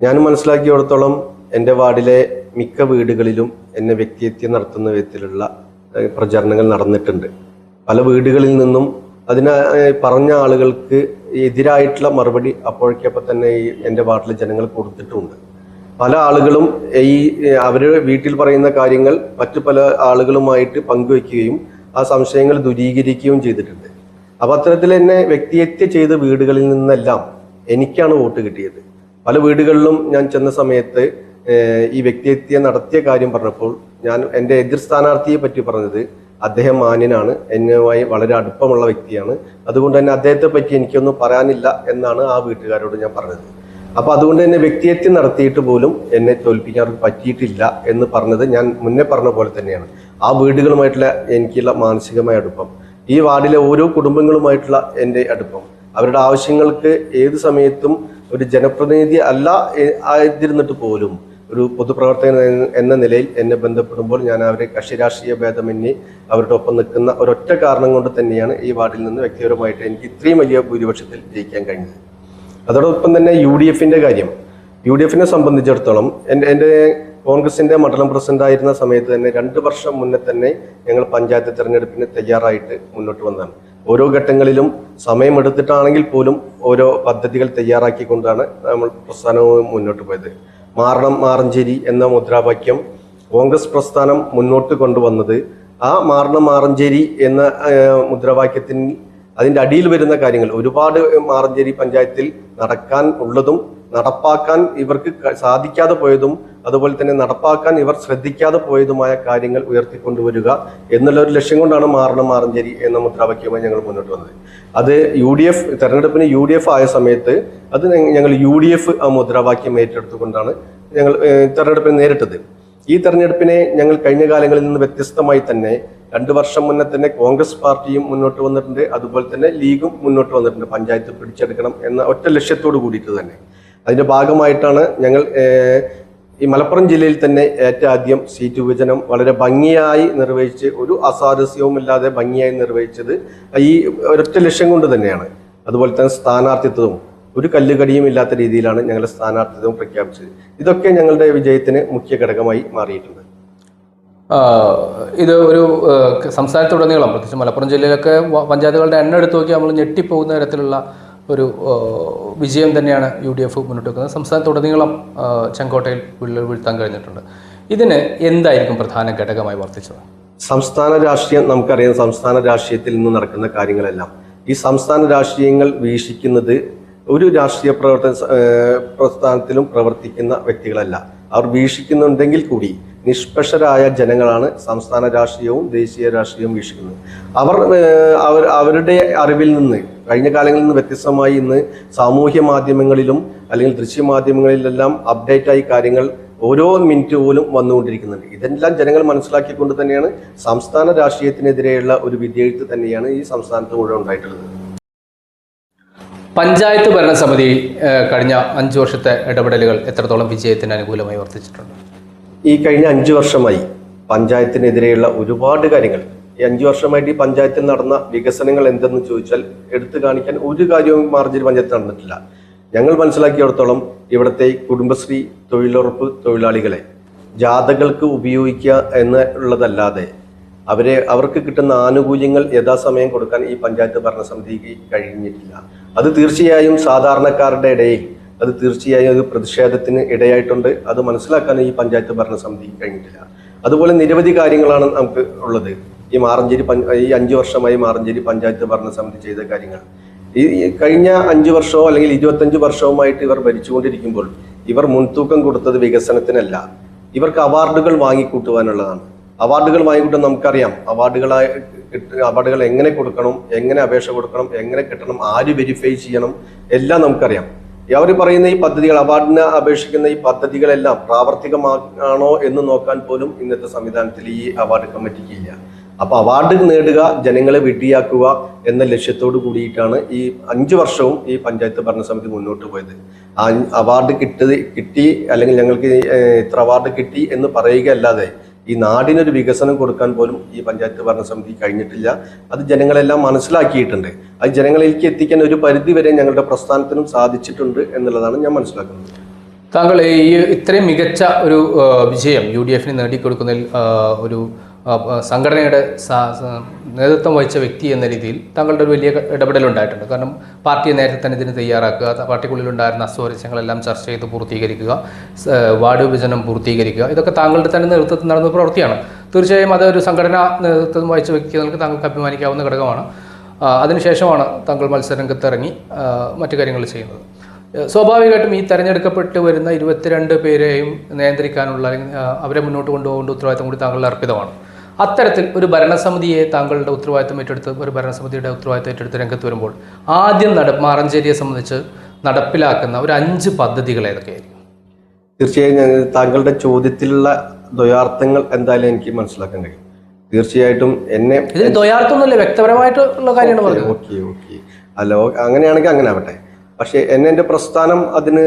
S2: ഞാൻ മനസ്സിലാക്കിയിടത്തോളം എന്റെ വാർഡിലെ മിക്ക വീടുകളിലും എന്നെ വ്യക്തിഹത്യ നടത്തുന്ന വിധത്തിലുള്ള പ്രചരണങ്ങൾ നടന്നിട്ടുണ്ട്. പല വീടുകളിൽ നിന്നും അതിന് പറഞ്ഞ ആളുകൾക്ക് എതിരായിട്ടുള്ള മറുപടി അപ്പോഴേക്കപ്പോൾ തന്നെ ഈ എന്റെ വാർഡിലെ ജനങ്ങൾ കൊടുത്തിട്ടുണ്ട്. പല ആളുകളും ഈ അവരുടെ വീട്ടിൽ പറയുന്ന കാര്യങ്ങൾ മറ്റു പല ആളുകളുമായിട്ട് പങ്കുവെക്കുകയും ആ സംശയങ്ങൾ ദുരീകരിക്കുകയും ചെയ്തിട്ടുണ്ട്. അപ്പോൾ അത്തരത്തിൽ എന്നെ വ്യക്തിഹത്യ ചെയ്ത വീടുകളിൽ നിന്നെല്ലാം എനിക്കാണ് വോട്ട് കിട്ടിയത്. പല വീടുകളിലും ഞാൻ ചെന്ന സമയത്ത് ഈ വ്യക്തിഹത്യ നടത്തിയ കാര്യം പറഞ്ഞപ്പോൾ ഞാൻ എന്റെ എതിർ സ്ഥാനാർത്ഥിയെ പറ്റി പറഞ്ഞത് അദ്ദേഹം മാന്യനാണ് എന്നുമായി വളരെ അടുപ്പമുള്ള വ്യക്തിയാണ്. അതുകൊണ്ട് തന്നെ അദ്ദേഹത്തെ പറ്റി എനിക്കൊന്നും പറയാനില്ല എന്നാണ് ആ വീട്ടുകാരോട് ഞാൻ പറഞ്ഞത്. അപ്പൊ അതുകൊണ്ട് തന്നെ വ്യക്തിഹത്യ നടത്തിയിട്ട് പോലും എന്നെ തോൽപ്പിക്കാൻ പറ്റിയിട്ടില്ല എന്ന് പറഞ്ഞത് ഞാൻ മുന്നേ പറഞ്ഞ പോലെ തന്നെയാണ്. ആ വീടുകളുമായിട്ടുള്ള എനിക്കുള്ള മാനസികമായ അടുപ്പം ഈ വാർഡിലെ ഓരോ കുടുംബങ്ങളുമായിട്ടുള്ള എന്റെ അടുപ്പം അവരുടെ ആവശ്യങ്ങൾക്ക് ഏത് സമയത്തും ഒരു ജനപ്രതിനിധി അല്ല ആയിരുന്നിട്ട് പോലും ഒരു പൊതുപ്രവർത്തകൻ എന്ന- നിലയിൽ എന്നെ ബന്ധപ്പെടുമ്പോൾ ഞാൻ അവരെ കക്ഷി രാഷ്ട്രീയ ഭേദമന്യേ അവരുടെ ഒപ്പം നിൽക്കുന്ന ഒരൊറ്റ കാരണം കൊണ്ട് തന്നെയാണ് ഈ വാർഡിൽ നിന്ന് വ്യക്തിപരമായിട്ട് എനിക്ക് ഇത്രയും വലിയ ഭൂരിപക്ഷത്തിൽ ജയിക്കാൻ കഴിഞ്ഞത്. അതോടൊപ്പം തന്നെ യു ഡി എഫിന്റെ കാര്യം. യു ഡി എഫിനെ സംബന്ധിച്ചിടത്തോളം എന്റെ എന്റെ കോൺഗ്രസിന്റെ മണ്ഡലം പ്രസിഡന്റ് ആയിരുന്ന സമയത്ത് തന്നെ രണ്ട് വർഷം മുന്നേ തന്നെ ഞങ്ങൾ പഞ്ചായത്ത് തിരഞ്ഞെടുപ്പിന് തയ്യാറായിട്ട് മുന്നോട്ട് വന്നതാണ്. ഓരോ ഘട്ടങ്ങളിലും സമയമെടുത്തിട്ടാണെങ്കിൽ പോലും ഓരോ പദ്ധതികൾ തയ്യാറാക്കിക്കൊണ്ടാണ് നമ്മൾ പ്രസ്ഥാനവും മുന്നോട്ട് പോയത്. മാറണം മാറഞ്ചേരി എന്ന മുദ്രാവാക്യം കോൺഗ്രസ് പ്രസ്ഥാനം മുന്നോട്ട് കൊണ്ടുവന്നത് ആ മാറണം മാറഞ്ചേരി എന്ന മുദ്രാവാക്യത്തിന് അതിന്റെ അടിയിൽ വരുന്ന കാര്യങ്ങൾ ഒരുപാട് മാറഞ്ചേരി പഞ്ചായത്തിൽ നടക്കാൻ ഉള്ളതും നടപ്പാക്കാൻ ഇവർക്ക് സാധിക്കാതെ പോയതും അതുപോലെ തന്നെ നടപ്പാക്കാൻ ഇവർ ശ്രദ്ധിക്കാതെ പോയതുമായ കാര്യങ്ങൾ ഉയർത്തിക്കൊണ്ടുവരിക എന്നുള്ള ഒരു ലക്ഷ്യം കൊണ്ടാണ് മാറണം മാറഞ്ചേരി എന്ന മുദ്രാവാക്യവുമായി ഞങ്ങൾ മുന്നോട്ട് വന്നത്. അത് യു ഡി എഫ് തെരഞ്ഞെടുപ്പിന് യു ഡി എഫ് ആയ സമയത്ത് അത് ഞങ്ങൾ യു ഡി എഫ് ആ മുദ്രാവാക്യം ഏറ്റെടുത്തുകൊണ്ടാണ് ഞങ്ങൾ തെരഞ്ഞെടുപ്പിനെ നേരിട്ടത്. ഈ തെരഞ്ഞെടുപ്പിനെ ഞങ്ങൾ കഴിഞ്ഞ കാലങ്ങളിൽ നിന്ന് വ്യത്യസ്തമായി തന്നെ രണ്ട് വർഷം മുന്നേ തന്നെ കോൺഗ്രസ് പാർട്ടിയും മുന്നോട്ട് വന്നിട്ടുണ്ട് അതുപോലെ തന്നെ ലീഗും മുന്നോട്ട് വന്നിട്ടുണ്ട്. പഞ്ചായത്ത് പിടിച്ചെടുക്കണം എന്ന ഒറ്റ ലക്ഷ്യത്തോട് കൂടിയിട്ട് തന്നെ. അതിന്റെ ഭാഗമായിട്ടാണ് ഞങ്ങൾ ഈ മലപ്പുറം ജില്ലയിൽ തന്നെ ഏറ്റവും ആദ്യം സീറ്റ് വിഭജനം വളരെ ഭംഗിയായി നിർവഹിച്ച് ഒരു അസാരസ്യവുമില്ലാതെ ഭംഗിയായി നിർവഹിച്ചത് ഈ ഒരൊറ്റ ലക്ഷ്യം കൊണ്ട് തന്നെയാണ്. അതുപോലെ തന്നെ സ്ഥാനാർത്ഥിത്വവും ഒരു കല്ലുകടിയും ഇല്ലാത്ത രീതിയിലാണ് ഞങ്ങളുടെ സ്ഥാനാർത്ഥിത്വം പ്രഖ്യാപിച്ചത്. ഇതൊക്കെ ഞങ്ങളുടെ വിജയത്തിന് മുഖ്യ ഘടകമായി മാറിയിട്ടുണ്ട്.
S1: ഇത് ഒരു സംസ്ഥാനത്തുടനീളം പ്രത്യേകിച്ച് മലപ്പുറം ജില്ലയിലൊക്കെ പഞ്ചായത്തുകളുടെ എണ്ണം എടുത്തു നോക്കിയാൽ നമ്മൾ ഞെട്ടിപ്പോകുന്ന തരത്തിലുള്ള ഒരു വിജയം തന്നെയാണ് യു ഡി എഫ് മുന്നോട്ട് വെക്കുന്നത് സംസ്ഥാനത്തുടനീളം ചെങ്കോട്ടയിൽ വീഴ്ത്താൻ കഴിഞ്ഞിട്ടുണ്ട്. ഇതിന് എന്തായിരിക്കും പ്രധാന ഘടകമായി വർത്തിച്ചത്?
S2: സംസ്ഥാന രാഷ്ട്രീയം നമുക്കറിയാം സംസ്ഥാന രാഷ്ട്രീയത്തിൽ നിന്ന് നടക്കുന്ന കാര്യങ്ങളെല്ലാം. ഈ സംസ്ഥാന രാഷ്ട്രീയങ്ങൾ വീക്ഷിക്കുന്നത് ഒരു രാഷ്ട്രീയ പ്രവർത്തന പ്രസ്ഥാനത്തിലും പ്രവർത്തിക്കുന്ന വ്യക്തികളല്ല. അവർ വീക്ഷിക്കുന്നുണ്ടെങ്കിൽ കൂടി നിഷ്പക്ഷരായ ജനങ്ങളാണ് സംസ്ഥാന രാഷ്ട്രീയവും ദേശീയ രാഷ്ട്രീയവും വീക്ഷിക്കുന്നത്. അവർ അവർ അവരുടെ അറിവിൽ നിന്ന് കഴിഞ്ഞ കാലങ്ങളിൽ നിന്ന് വ്യത്യസ്തമായി ഇന്ന് സാമൂഹ്യ മാധ്യമങ്ങളിലും അല്ലെങ്കിൽ ദൃശ്യമാധ്യമങ്ങളിലെല്ലാം അപ്ഡേറ്റ് ആയി കാര്യങ്ങൾ ഓരോ മിനിറ്റ് പോലും വന്നുകൊണ്ടിരിക്കുന്നുണ്ട്. ഇതെല്ലാം ജനങ്ങൾ മനസ്സിലാക്കിക്കൊണ്ട് തന്നെയാണ് സംസ്ഥാന രാഷ്ട്രീയത്തിനെതിരെയുള്ള ഒരു വിധിയെഴുത്ത് തന്നെയാണ് ഈ സംസ്ഥാനത്ത് മുഴുവൻ ഉണ്ടായിട്ടുള്ളത്.
S1: പഞ്ചായത്ത് ഭരണസമിതി കഴിഞ്ഞ അഞ്ചു വർഷത്തെ ഇടപെടലുകൾ എത്രത്തോളം വിജയത്തിന് അനുകൂലമായി വർത്തിച്ചിട്ടുണ്ട്
S2: ഈ കഴിഞ്ഞ അഞ്ചു വർഷമായി പഞ്ചായത്തിനെതിരെയുള്ള ഒരുപാട് കാര്യങ്ങൾ. ഈ അഞ്ചു വർഷമായിട്ട് ഈ പഞ്ചായത്തിൽ നടന്ന വികസനങ്ങൾ എന്തെന്ന് ചോദിച്ചാൽ എടുത്തു കാണിക്കാൻ ഒരു കാര്യവും മാർജിൻ പഞ്ചായത്ത് നടന്നിട്ടില്ല. ഞങ്ങൾ മനസ്സിലാക്കിയിടത്തോളം ഇവിടുത്തെ കുടുംബശ്രീ തൊഴിലുറപ്പ് തൊഴിലാളികളെ ജാഥകൾക്ക് ഉപയോഗിക്കുക എന്നുള്ളതല്ലാതെ അവരെ അവർക്ക് കിട്ടുന്ന ആനുകൂല്യങ്ങൾ യഥാസമയം കൊടുക്കാൻ ഈ പഞ്ചായത്ത് ഭരണസമിതിക്ക് കഴിഞ്ഞിട്ടില്ല. അത് തീർച്ചയായും സാധാരണക്കാരുടെ ഇടയിൽ അത് തീർച്ചയായും ഒരു പ്രതിഷേധത്തിന് ഇടയായിട്ടുണ്ട്. അത് മനസ്സിലാക്കാൻ ഈ പഞ്ചായത്ത് ഭരണസമിതി കഴിഞ്ഞിട്ടില്ല. അതുപോലെ നിരവധി കാര്യങ്ങളാണ് നമുക്ക് ഉള്ളത്. ഈ മാറഞ്ചേരി ഈ അഞ്ചു വർഷമായി മാറഞ്ചേരി പഞ്ചായത്ത് ഭരണസമിതി ചെയ്ത കാര്യങ്ങൾ. ഈ കഴിഞ്ഞ അഞ്ചു വർഷമോ അല്ലെങ്കിൽ ഇരുപത്തഞ്ച് വർഷവുമായിട്ട് ഇവർ ഭരിച്ചുകൊണ്ടിരിക്കുമ്പോൾ ഇവർ മുൻതൂക്കം കൊടുത്തത് വികസനത്തിനല്ല. ഇവർക്ക് അവാർഡുകൾ വാങ്ങിക്കൂട്ടുവാനുള്ളതാണ്. അവാർഡുകൾ വാങ്ങിക്കൂട്ടാൻ നമുക്കറിയാം. അവാർഡുകളായി അവാർഡുകൾ എങ്ങനെ കൊടുക്കണം എങ്ങനെ അപേക്ഷ കൊടുക്കണം എങ്ങനെ കിട്ടണം ആര് വെരിഫൈ ചെയ്യണം എല്ലാം നമുക്കറിയാം. അവർ പറയുന്ന ഈ പദ്ധതികൾ അവാർഡിന് അപേക്ഷിക്കുന്ന ഈ പദ്ധതികളെല്ലാം പ്രാവർത്തികമാണോ എന്ന് നോക്കാൻ പോലും ഇന്നത്തെ സംവിധാനത്തിൽ ഈ അവാർഡ് കമ്മിറ്റിക്ക് ഇല്ല. അപ്പൊ അവാർഡ് നേടുക ജനങ്ങളെ വിഡ്ഢിയാക്കുക എന്ന ലക്ഷ്യത്തോട് കൂടിയിട്ടാണ് ഈ അഞ്ച് വർഷവും ഈ പഞ്ചായത്ത് ഭരണസമിതി മുന്നോട്ട് പോയത്. അവാർഡ് കിട്ടി കിട്ടി അല്ലെങ്കിൽ ഞങ്ങൾക്ക് ഇത്ര അവാർഡ് കിട്ടി എന്ന് പറയുകയല്ലാതെ ഈ നാടിനൊരു വികസനം കൊടുക്കാൻ പോലും ഈ പഞ്ചായത്ത് ഭരണസമിതി കഴിഞ്ഞിട്ടില്ല. അത് ജനങ്ങളെല്ലാം മനസ്സിലാക്കിയിട്ടുണ്ട്. അത് ജനങ്ങളിലേക്ക് എത്തിക്കാൻ ഒരു പരിധി വരെ ഞങ്ങളുടെ പ്രസ്ഥാനത്തിനും സാധിച്ചിട്ടുണ്ട് എന്നുള്ളതാണ് ഞാൻ മനസ്സിലാക്കുന്നത്.
S1: താങ്കൾ ഈ ഇത്രയും മികച്ച ഒരു വിജയം യു ഡി എഫിന് നേടിക്കൊടുക്കുന്നതിൽ ഒരു സംഘടനയുടെ നേതൃത്വം വഹിച്ച വ്യക്തി എന്ന രീതിയിൽ തങ്ങളുടെ ഒരു വലിയ ഇടപെടലുണ്ടായിട്ടുണ്ട്. കാരണം പാർട്ടിയെ നേരത്തെ തന്നെ ഇതിന് തയ്യാറാക്കുക പാർട്ടിക്കുള്ളിലുണ്ടായിരുന്ന അസ്വാരസ്യങ്ങളെല്ലാം ചർച്ച ചെയ്ത് പൂർത്തീകരിക്കുക വാർഡ് വിഭജനം പൂർത്തീകരിക്കുക ഇതൊക്കെ താങ്കളുടെ തന്നെ നേതൃത്വത്തിൽ നടന്ന പ്രവൃത്തിയാണ്. തീർച്ചയായും അത് ഒരു സംഘടനാ നേതൃത്വം വഹിച്ച വ്യക്തി നിങ്ങൾക്ക് താങ്കൾക്ക് അഭിമാനിക്കാവുന്ന ഘടകമാണ്. അതിനുശേഷമാണ് താങ്കൾ മത്സരരംഗത്ത് ഇറങ്ങി മറ്റു കാര്യങ്ങൾ ചെയ്യുന്നത്. സ്വാഭാവികമായിട്ടും ഈ തെരഞ്ഞെടുക്കപ്പെട്ട് വരുന്ന ഇരുപത്തിരണ്ട് പേരെയും നിയന്ത്രിക്കാനുള്ള അല്ലെങ്കിൽ അവരെ മുന്നോട്ട് കൊണ്ടുപോകേണ്ട ഉത്തരവാദിത്തം കൂടി താങ്കളുടെ അർപ്പിതമാണ്. അത്തരത്തിൽ ഒരു ഭരണസമിതിയെ താങ്കളുടെ ഉത്തരവാദിത്തം ഏറ്റെടുത്ത് ഒരു ഭരണസമിതിയുടെ ഉത്തരവാദിത്തം ഏറ്റെടുത്ത് രംഗത്ത് വരുമ്പോൾ ആദ്യം നട മാറഞ്ചേരിയെ സംബന്ധിച്ച് നടപ്പിലാക്കുന്ന ഒരു അഞ്ച് പദ്ധതികൾ ഏതൊക്കെയായിരിക്കും?
S2: തീർച്ചയായും ഞാൻ താങ്കളുടെ ചോദ്യത്തിലുള്ള ദ്വയാർത്ഥങ്ങൾ എന്തായാലും എനിക്ക് മനസ്സിലാക്കാൻ കഴിയും. തീർച്ചയായിട്ടും എന്നെ
S1: ഇതിൽ ദ്വയാർത്ഥമൊന്നുമില്ല വ്യക്തപരമായിട്ടുള്ള കാര്യമാണ് പറഞ്ഞത്
S2: ഓക്കെ ഓക്കെ. അല്ല അങ്ങനെയാണെങ്കിൽ അങ്ങനെ ആവട്ടെ. പക്ഷേ എന്നെ എന്റെ പ്രസ്ഥാനം അതിന്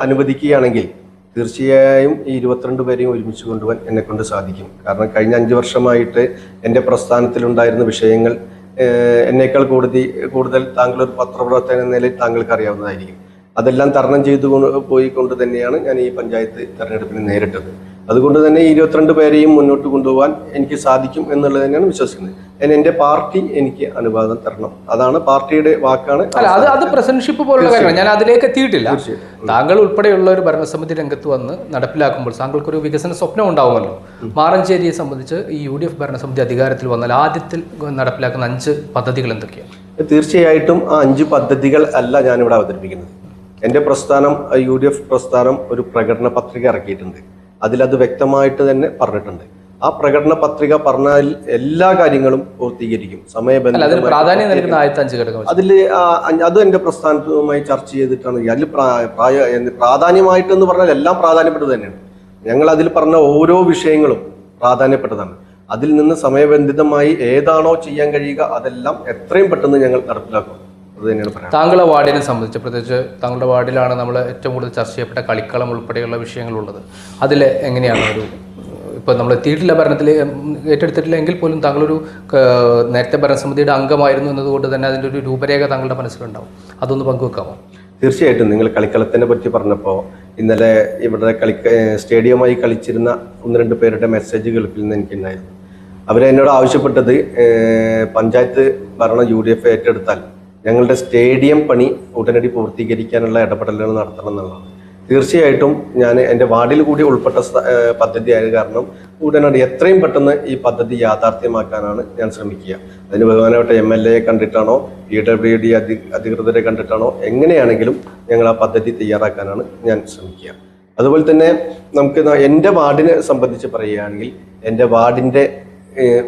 S2: അനുവദിക്കുകയാണെങ്കിൽ തീർച്ചയായും ഈ ഇരുപത്തിരണ്ട് പേരെയും ഒരുമിച്ച് കൊണ്ടുപോകാൻ എന്നെ കൊണ്ട് സാധിക്കും. കാരണം കഴിഞ്ഞ അഞ്ച് വർഷമായിട്ട് എന്റെ പ്രസ്ഥാനത്തിലുണ്ടായിരുന്ന വിഷയങ്ങൾ എന്നേക്കാൾ കൂടുതൽ കൂടുതൽ താങ്കൾ ഒരു പത്രപ്രവർത്തകൻ എന്ന നിലയിൽ താങ്കൾക്ക് അറിയാവുന്നതായിരിക്കും അതെല്ലാം തരണം ചെയ്തു പോയിക്കൊണ്ട് തന്നെയാണ് ഞാൻ ഈ പഞ്ചായത്ത് തെരഞ്ഞെടുപ്പിനെ നേരിട്ടത്. അതുകൊണ്ട് തന്നെ ഇരുപത്തിരണ്ട് പേരെയും മുന്നോട്ട് കൊണ്ടുപോകാൻ എനിക്ക് സാധിക്കും എന്നുള്ളത് തന്നെയാണ് വിശ്വസിക്കുന്നത്. അതിന് എന്റെ പാർട്ടി എനിക്ക് അനുവാദം തരണം. അതാണ് പാർട്ടിയുടെ വാക്കാണ്
S1: അത് അത് പ്രസിഡന്റ്ഷിപ്പ് പോലുള്ള കാര്യമാണ് ഞാൻ അതിലേക്ക് എത്തിയിട്ടില്ല. താങ്കൾ ഉൾപ്പെടെയുള്ള ഒരു ഭരണസമിതി രംഗത്ത് വന്ന് നടപ്പിലാക്കുമ്പോൾ താങ്കൾക്കൊരു വികസന സ്വപ്നം ഉണ്ടാവുമല്ലോ. മാറഞ്ചേരിയെ സംബന്ധിച്ച് ഈ യു ഡി എഫ് ഭരണസമിതി അധികാരത്തിൽ വന്നാൽ ആദ്യത്തിൽ നടപ്പിലാക്കുന്ന അഞ്ച് പദ്ധതികൾ എന്തൊക്കെയാണ്?
S2: തീർച്ചയായിട്ടും ആ അഞ്ച് പദ്ധതികൾ അല്ല ഞാനിവിടെ അവതരിപ്പിക്കുന്നത്. എന്റെ പ്രസ്ഥാനം യു ഡി എഫ് പ്രസ്ഥാനം ഒരു പ്രകടന പത്രിക ഇറക്കിയിട്ടുണ്ട്. അതിലത് വ്യക്തമായിട്ട് തന്നെ പറഞ്ഞിട്ടുണ്ട്. ആ പ്രകടന പത്രിക പറഞ്ഞാൽ എല്ലാ കാര്യങ്ങളും പൂർത്തീകരിക്കും. സമയബന്ധം അതിൽ അത് എന്റെ പ്രസ്ഥാനത്തുമായി ചർച്ച ചെയ്തിട്ടാണ്. അതിൽ പ്രാധാന്യമായിട്ടെന്ന് പറഞ്ഞാൽ എല്ലാം പ്രാധാന്യപ്പെട്ടത് തന്നെയാണ്. ഞങ്ങൾ അതിൽ പറഞ്ഞ ഓരോ വിഷയങ്ങളും പ്രാധാന്യപ്പെട്ടതാണ്. അതിൽ നിന്ന് സമയബന്ധിതമായി ഏതാണോ ചെയ്യാൻ കഴിയുക അതെല്ലാം എത്രയും പെട്ടെന്ന് ഞങ്ങൾ നടപ്പിലാക്കും.
S1: താങ്കളുടെ വാർഡിനെ സംബന്ധിച്ച് പ്രത്യേകിച്ച് താങ്കളുടെ വാർഡിലാണ് നമ്മൾ ഏറ്റവും കൂടുതൽ ചർച്ച ചെയ്യപ്പെട്ട കളിക്കളം ഉൾപ്പെടെയുള്ള വിഷയങ്ങളുള്ളത്. അതിൽ എങ്ങനെയാണ് ഒരു ഇപ്പോൾ നമ്മൾ എത്തിയിട്ടില്ല ഭരണത്തിൽ ഏറ്റെടുത്തിട്ടില്ലെങ്കിൽ പോലും താങ്കളൊരു നേരത്തെ ഭരണസമിതിയുടെ അംഗമായിരുന്നു എന്നതുകൊണ്ട് തന്നെ അതിന്റെ ഒരു രൂപരേഖ താങ്കളുടെ മനസ്സിലുണ്ടാവും. അതൊന്ന് പങ്കുവെക്കാമോ?
S2: തീർച്ചയായിട്ടും നിങ്ങൾ കളിക്കളത്തിനെ പറ്റി പറഞ്ഞപ്പോൾ ഇന്നലെ ഇവിടെ കളി സ്റ്റേഡിയമായി കളിച്ചിരുന്ന ഒന്ന് രണ്ട് പേരുടെ മെസ്സേജ് ഗൾഫിൽ നിന്ന് എനിക്കുണ്ടായിരുന്നു. അവരെന്നോട് ആവശ്യപ്പെട്ടത് പഞ്ചായത്ത് ഭരണം യു ഡി എഫ് ഏറ്റെടുത്താൽ ഞങ്ങളുടെ സ്റ്റേഡിയം പണി ഉടനടി പൂർത്തീകരിക്കാനുള്ള ഇടപെടലുകൾ നടത്തണം എന്നുള്ളതാണ്. തീർച്ചയായിട്ടും ഞാൻ എന്റെ വാർഡിൽ കൂടി ഉൾപ്പെട്ട പദ്ധതി ആയത് കാരണം ഉടനടി എത്രയും പെട്ടെന്ന് ഈ പദ്ധതി യാഥാർത്ഥ്യമാക്കാനാണ് ഞാൻ ശ്രമിക്കുക. അതിന് ബഹുമാനപ്പെട്ട എം എൽ എയെ കണ്ടിട്ടാണോ പി ഡബ്ല്യു ഡി അധി അധികൃതരെ കണ്ടിട്ടാണോ എങ്ങനെയാണെങ്കിലും ഞങ്ങൾ ആ പദ്ധതി തയ്യാറാക്കാനാണ് ഞാൻ ശ്രമിക്കുക. അതുപോലെ തന്നെ നമുക്ക് എന്റെ വാർഡിനെ സംബന്ധിച്ച് പറയുകയാണെങ്കിൽ എന്റെ വാർഡിന്റെ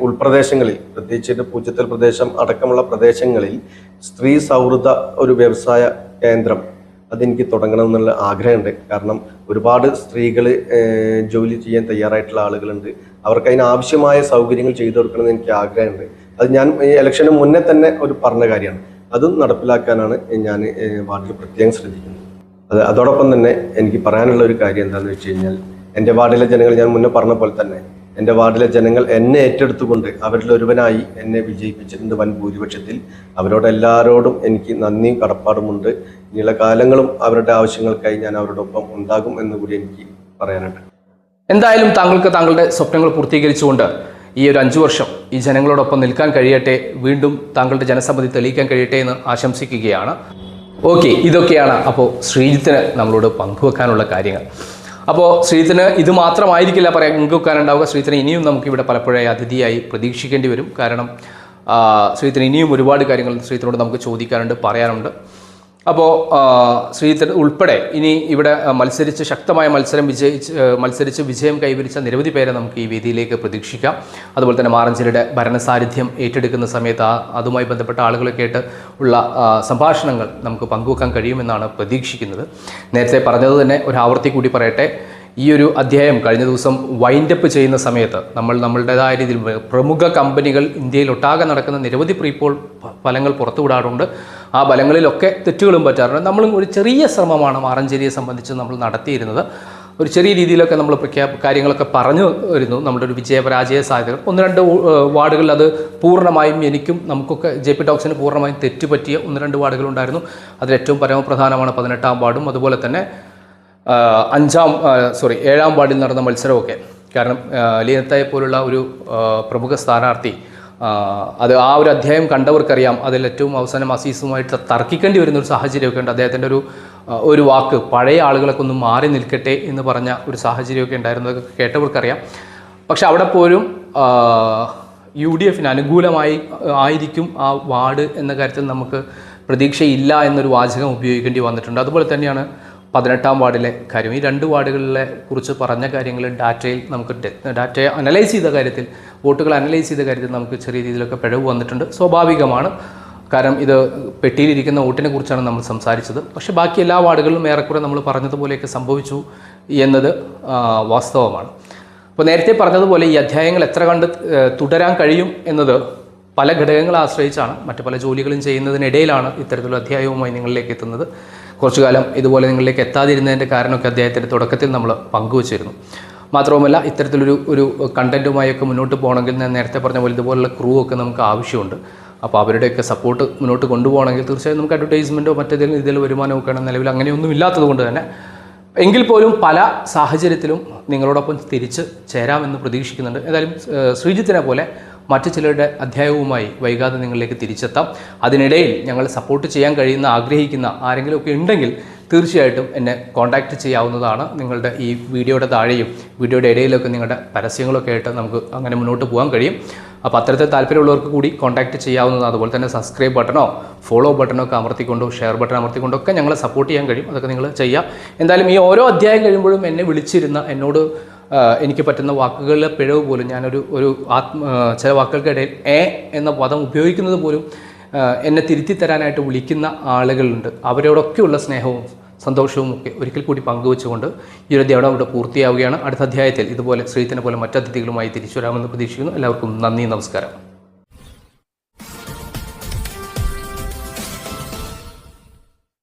S2: ഉൾപ്രദേശങ്ങളിൽ പ്രത്യേകിച്ച് പൂച്ചത്തൽ പ്രദേശം അടക്കമുള്ള പ്രദേശങ്ങളിൽ സ്ത്രീ സൗഹൃദ ഒരു വ്യവസായ കേന്ദ്രം അതെനിക്ക് തുടങ്ങണം എന്നുള്ള ആഗ്രഹമുണ്ട്. കാരണം ഒരുപാട് സ്ത്രീകൾ ജോലി ചെയ്യാൻ തയ്യാറായിട്ടുള്ള ആളുകളുണ്ട്. അവർക്ക് അതിന് ആവശ്യമായ സൗകര്യങ്ങൾ ചെയ്തു കൊടുക്കണമെന്ന് എനിക്ക് ആഗ്രഹമുണ്ട്. അത് ഞാൻ ഇലക്ഷന് മുന്നേ തന്നെ ഒരു പറഞ്ഞ കാര്യമാണ്. അതും നടപ്പിലാക്കാനാണ് ഞാൻ വാർഡിൽ പ്രത്യേകം ശ്രദ്ധിക്കുന്നത്. അത് അതോടൊപ്പം തന്നെ എനിക്ക് പറയാനുള്ള ഒരു കാര്യം എന്താണെന്ന് വെച്ച് കഴിഞ്ഞാൽ എന്റെ വാർഡിലെ ജനങ്ങൾ ഞാൻ മുന്നേ പറഞ്ഞ പോലെ തന്നെ എന്റെ വാർഡിലെ ജനങ്ങൾ എന്നെ ഏറ്റെടുത്തുകൊണ്ട് അവരിൽ ഒരുവനായി എന്നെ വിജയിപ്പിച്ചിട്ടുണ്ട് വൻ ഭൂരിപക്ഷത്തിൽ. അവരോട് എല്ലാവരോടും എനിക്ക് നന്ദിയും കടപ്പാടുമുണ്ട്. ഇനിയുള്ള കാലങ്ങളും അവരുടെ ആവശ്യങ്ങൾക്കായി ഞാൻ അവരോടൊപ്പം ഉണ്ടാകും എന്ന് കൂടി എനിക്ക് പറയാനുണ്ട്.
S1: എന്തായാലും താങ്കൾക്ക് താങ്കളുടെ സ്വപ്നങ്ങൾ പൂർത്തീകരിച്ചുകൊണ്ട് ഈ ഒരു അഞ്ചു വർഷം ഈ ജനങ്ങളോടൊപ്പം നിൽക്കാൻ കഴിയട്ടെ വീണ്ടും താങ്കളുടെ ജനസമ്മതി തെളിയിക്കാൻ കഴിയട്ടെ എന്ന് ആശംസിക്കുകയാണ്. ഓക്കെ ഇതൊക്കെയാണ് അപ്പോൾ ശ്രീജിത്തിന് നമ്മളോട് പങ്കുവെക്കാനുള്ള കാര്യങ്ങൾ. അപ്പോൾ ശ്രീജിത്തിന് ഇത് മാത്രമായിരിക്കില്ല പറയാൻ ഉണ്ടാവുക ശ്രീജിത്തിനെ ഇനിയും നമുക്കിവിടെ പലപ്പോഴായി അതിഥിയായി പ്രതീക്ഷിക്കേണ്ടി വരും. കാരണം ആ, ശ്രീജിത്തിന് ഇനിയും ഒരുപാട് കാര്യങ്ങൾ ശ്രീജിത്തിനോട് നമുക്ക് ചോദിക്കാനുണ്ട് പറയാനുണ്ട്. അപ്പോൾ ശ്രീധരൻ ഉൾപ്പെടെ ഇനി ഇവിടെ മത്സരിച്ച് ശക്തമായ മത്സരം വിജയിച്ച് മത്സരിച്ച് വിജയം കൈവരിച്ച നിരവധി പേരെ നമുക്ക് ഈ വേദിയിലേക്ക് പ്രതീക്ഷിക്കാം. അതുപോലെ തന്നെ മാറഞ്ചേരിയുടെ ഭരണസാന്നിധ്യം ഏറ്റെടുക്കുന്ന സമയത്ത് അതുമായി ബന്ധപ്പെട്ട ആളുകളൊക്കെ ആയിട്ട് ഉള്ള സംഭാഷണങ്ങൾ നമുക്ക് പങ്കുവെക്കാൻ കഴിയുമെന്നാണ് പ്രതീക്ഷിക്കുന്നത്. നേരത്തെ പറഞ്ഞത് തന്നെ ഒരു ആവർത്തി കൂടി പറയട്ടെ. ഈ ഒരു അധ്യായം കഴിഞ്ഞ ദിവസം വൈൻഡപ്പ് ചെയ്യുന്ന സമയത്ത് നമ്മൾ നമ്മളുടേതായ രീതിയിൽ പ്രമുഖ കമ്പനികൾ ഇന്ത്യയിൽ ഒട്ടാകെ നടക്കുന്ന നിരവധി പ്രീപോൾ ഫലങ്ങൾ പുറത്തുവിടാറുണ്ട്. ആ ബലങ്ങളിലൊക്കെ തെറ്റുകളും പറ്റാറുണ്ട്. നമ്മളും ഒരു ചെറിയ ശ്രമമാണ് മാറഞ്ചേരിയെ സംബന്ധിച്ച് നമ്മൾ നടത്തിയിരുന്നത്. ഒരു ചെറിയ രീതിയിലൊക്കെ നമ്മൾ പ്രഖ്യാ കാര്യങ്ങളൊക്കെ പറഞ്ഞു വരുന്നു. നമ്മുടെ ഒരു വിജയപരാജയ സാധ്യതകൾ ഒന്ന് രണ്ട് വാർഡുകളിൽ അത് പൂർണമായും എനിക്കും നമുക്കൊക്കെ ജെ പി ടോക്സിന് പൂർണമായും തെറ്റുപറ്റിയ ഒന്ന് രണ്ട് വാർഡുകളുണ്ടായിരുന്നു. അതിലേറ്റവും പരമപ്രധാനമാണ് പതിനെട്ടാം വാർഡും. അതുപോലെ തന്നെ അഞ്ചാം സോറി ഏഴാം വാർഡിൽ നടന്ന മത്സരമൊക്കെ. കാരണം ലീനത്തായെ പോലുള്ള ഒരു പ്രമുഖ സ്ഥാനാർത്ഥി അത് ആ ഒരു അധ്യായം കണ്ടവർക്കറിയാം. അതിൽ ഏറ്റവും അവസാനം അസീസുമായിട്ട് തർക്കിക്കേണ്ടി വരുന്ന ഒരു സാഹചര്യമൊക്കെ ഉണ്ട്. അദ്ദേഹത്തിന്റെ ഒരു ഒരു വാക്ക് പഴയ ആളുകളൊക്കെ ഒന്ന് മാറി നിൽക്കട്ടെ എന്ന് പറഞ്ഞ ഒരു സാഹചര്യമൊക്കെ ഉണ്ടായിരുന്നതൊക്കെ കേട്ടവർക്കറിയാം. പക്ഷെ അവിടെ പോലും യു ഡി എഫിന് അനുകൂലമായി ആയിരിക്കും ആ വാർഡ് എന്ന കാര്യത്തിൽ നമുക്ക് പ്രതീക്ഷയില്ല എന്നൊരു വാചകം ഉപയോഗിക്കേണ്ടി വന്നിട്ടുണ്ട്. അതുപോലെ തന്നെയാണ് പതിനെട്ടാം വാർഡിലെ കാര്യം. ഈ രണ്ട് വാർഡുകളിലെ കുറിച്ച് പറഞ്ഞ കാര്യങ്ങൾ ഡാറ്റയിൽ നമുക്ക് ഡാറ്റ ഡാറ്റയെ അനലൈസ് ചെയ്ത കാര്യത്തിൽ വോട്ടുകൾ അനലൈസ് ചെയ്ത കാര്യത്തിൽ നമുക്ക് ചെറിയ രീതിയിലൊക്കെ പിഴവ് വന്നിട്ടുണ്ട്. സ്വാഭാവികമാണ്. കാരണം ഇത് പെട്ടിയിലിരിക്കുന്ന വോട്ടിനെ കുറിച്ചാണ് നമ്മൾ സംസാരിച്ചത്. പക്ഷേ ബാക്കി എല്ലാ വാർഡുകളിലും ഏറെക്കുറെ നമ്മൾ പറഞ്ഞതുപോലെയൊക്കെ സംഭവിച്ചു എന്നത് വാസ്തവമാണ്. അപ്പോൾ നേരത്തെ പറഞ്ഞതുപോലെ ഈ അധ്യായങ്ങൾ എത്ര കണ്ട് തുടരാൻ കഴിയും എന്നത് പല ഘടകങ്ങളെ ആശ്രയിച്ചാണ് മറ്റു പല ജോലികളും ചെയ്യുന്നതിനിടയിലാണ് ഇത്തരത്തിലുള്ള അധ്യായവുമായി നിങ്ങളിലേക്ക് എത്തുന്നത്. കുറച്ചു കാലം ഇതുപോലെ നിങ്ങളിലേക്ക് എത്താതിരുന്നതിന്റെ കാരണമൊക്കെ അദ്ദേഹത്തിന്റെ തുടക്കത്തിൽ നമ്മൾ പങ്കുവച്ചിരുന്നു. മാത്രവുമല്ല ഇത്തരത്തിലൊരു ഒരു കണ്ടന്റുമായൊക്കെ മുന്നോട്ട് പോകണമെങ്കിൽ ഞാൻ നേരത്തെ പറഞ്ഞ പോലെ ഇതുപോലുള്ള ക്രൂ ഒക്കെ നമുക്ക് ആവശ്യമുണ്ട്. അപ്പോൾ അവരുടെയൊക്കെ സപ്പോർട്ട് മുന്നോട്ട് കൊണ്ടുപോകണമെങ്കിൽ തീർച്ചയായും നമുക്ക് അഡ്വർടൈസ്മെന്റോ മറ്റേതെങ്കിലും ഇതിൽ വരുമാനമൊക്കെ ആണ് നിലവിൽ അങ്ങനെയൊന്നും ഇല്ലാത്തത് കൊണ്ട് തന്നെ എങ്കിൽ പോലും പല സാഹചര്യത്തിലും നിങ്ങളോടൊപ്പം തിരിച്ച് ചേരാമെന്ന് പ്രതീക്ഷിക്കുന്നുണ്ട്. ഏതായാലും ശ്രീജിത്തിനെ പോലെ മറ്റു ചിലരുടെ അധ്യായവുമായി വൈകാതെ നിങ്ങളിലേക്ക് തിരിച്ചെത്താം. അതിനിടയിൽ ഞങ്ങൾ സപ്പോർട്ട് ചെയ്യാൻ കഴിയുന്ന ആഗ്രഹിക്കുന്ന ആരെങ്കിലുമൊക്കെ ഉണ്ടെങ്കിൽ തീർച്ചയായിട്ടും എന്നെ കോൺടാക്റ്റ് ചെയ്യാവുന്നതാണ് നിങ്ങളുടെ ഈ വീഡിയോയുടെ താഴെയും വീഡിയോയുടെ ഇടയിലൊക്കെ നിങ്ങളുടെ പരസ്യങ്ങളൊക്കെ ആയിട്ട് നമുക്ക് അങ്ങനെ മുന്നോട്ട് പോകാൻ കഴിയും. അപ്പോൾ അത്തരത്തിൽ താല്പര്യമുള്ളവർക്ക് കൂടി കോൺടാക്റ്റ് ചെയ്യാവുന്നതാണ്. അതുപോലെ തന്നെ സബ്സ്ക്രൈബ് ബട്ടണോ ഫോളോ ബട്ടണോ ഒക്കെ അമർത്തിക്കൊണ്ടോ ഷെയർ ബട്ടൺ അമർത്തിക്കൊണ്ടോ ഒക്കെ ഞങ്ങളെ സപ്പോർട്ട് ചെയ്യാൻ കഴിയും. അതൊക്കെ നിങ്ങൾ ചെയ്യാം. എന്തായാലും ഈ ഓരോ അധ്യായം കഴിയുമ്പോഴും എന്നെ വിളിച്ചിരുന്ന എന്നോട് എനിക്ക് പറ്റുന്ന വാക്കുകളിലെ പിഴവ് പോലും ഞാനൊരു ഒരു ആത്മ ചില വാക്കുകൾക്കിടയിൽ എ എന്ന പദം ഉപയോഗിക്കുന്നത് പോലും എന്നെ തിരുത്തി തരാനായിട്ട് വിളിക്കുന്ന ആളുകളുണ്ട്. അവരോടൊക്കെയുള്ള സ്നേഹവും സന്തോഷവും ഒക്കെ ഒരിക്കൽ കൂടി പങ്കുവെച്ചുകൊണ്ട് ഈ ഒരു അധ്യായം ഇവിടെ പൂർത്തിയാവുകയാണ്. അടുത്ത അധ്യായത്തിൽ ഇതുപോലെ ശ്രീത്തിനെ പോലെ മറ്റതിഥികളുമായി തിരിച്ചു വരാമെന്ന് പ്രതീക്ഷിക്കുന്നു. എല്ലാവർക്കും നന്ദി നമസ്കാരം.